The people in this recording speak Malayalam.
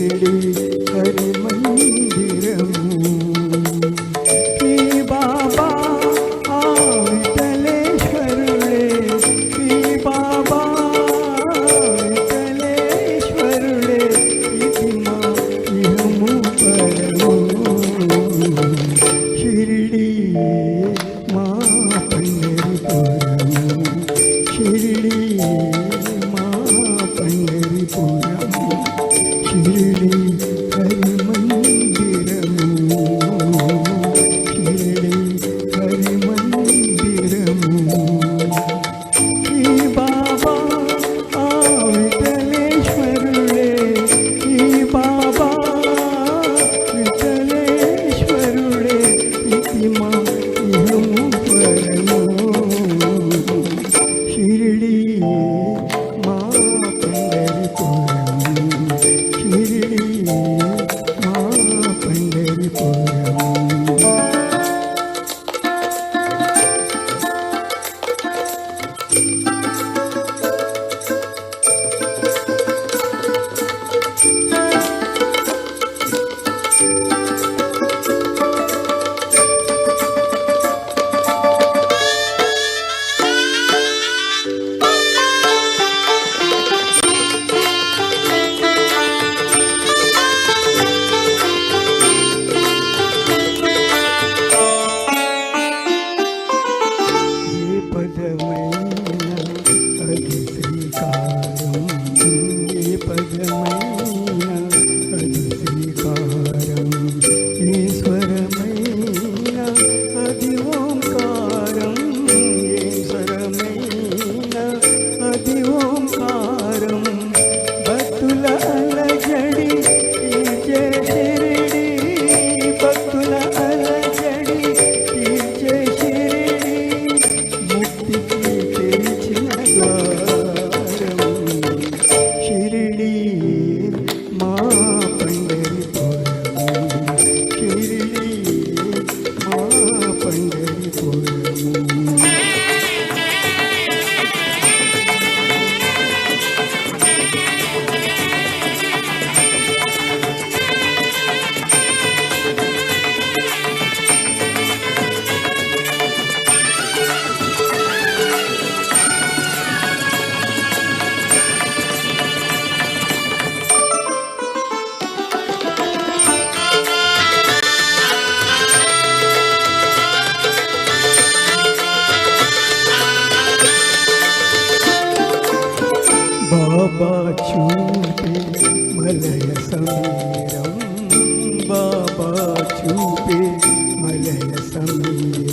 തിരടി ഹരിമന്ദിരം ശിരിടി മാ പണ്ടരിപുരം Tiri মা బాబా చూపే మలయ సమీరం. బాబా చూపే మలయ సమీరం.